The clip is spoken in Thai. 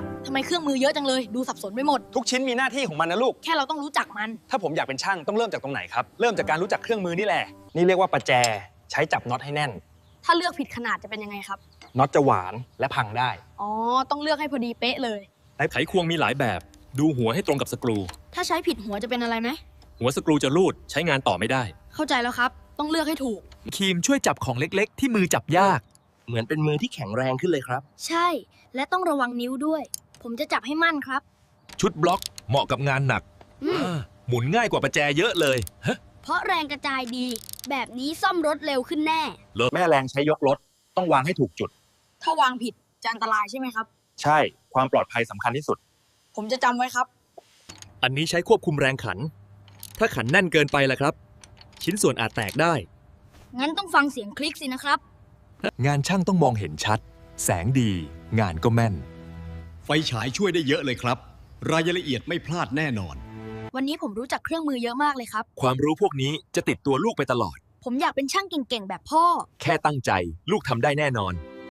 ครับทำไมเครื่องมือเยอะจังเลย ดูสับสนไปหมด ทุกชิ้นมีหน้าที่ของมันนะลูก แค่เราต้องรู้จักมัน ถ้าผมอยากเป็นช่างต้องเริ่มจากตรงไหนครับ เริ่มจากการรู้จักเครื่องมือนี่แหละ นี่เรียกว่าประแจ ใช้จับน็อตให้แน่น ถ้าเลือกผิดขนาดจะเป็นยังไงครับ น็อตจะหวานและพังได้ อ๋อ ต้องเลือกให้พอดีเป๊ะเลย ไขควงมีหลายแบบ ดูหัวให้ตรงกับสกรู ถ้าใช้ผิดหัวจะเป็นอะไรไหม หัวสกรูจะรูดใช้งานต่อไม่ได้ เข้าใจแล้วครับ ต้องเลือกให้ถูก ครีมช่วยจับของเล็กๆ ที่มือจับยาก เหมือนเป็นมือที่แข็งแรงขึ้นเลยครับ ใช่ และต้องระวังนิ้วด้วย ผมจะจับให้มั่นครับ ชุดบล็อกเหมาะกับงานหนักอืม อ่าหมุนง่ายกว่าประแจเยอะเลยฮะเพราะแรงกระจายดี แบบนี้ซ่อมรถเร็วขึ้นแน่ แม่แรงใช้ยกรถ ต้องวางให้ถูกจุด ถ้าวางผิดจะอันตรายใช่ไหมครับ ใช่ความปลอดภัยสำคัญที่สุด ผมจะจำไว้ครับ อันนี้ใช้ควบคุมแรงขัน ถ้าขันแน่นเกินไปล่ะครับ ชิ้นส่วนอาจแตกได้ งั้นต้องฟังเสียงคลิกสินะครับ งานช่างต้องมองเห็นชัด แสงดี งานก็แม่น ไฟฉายช่วยได้เยอะเลยครับ รายละเอียดไม่พลาดแน่นอน วันนี้ผมรู้จักเครื่องมือเยอะมากเลยครับ ความรู้พวกนี้จะติดตัวลูกไปตลอด ผมอยากเป็นช่างเก่งๆ แบบพ่อ แค่ตั้งใจลูกทำได้แน่นอน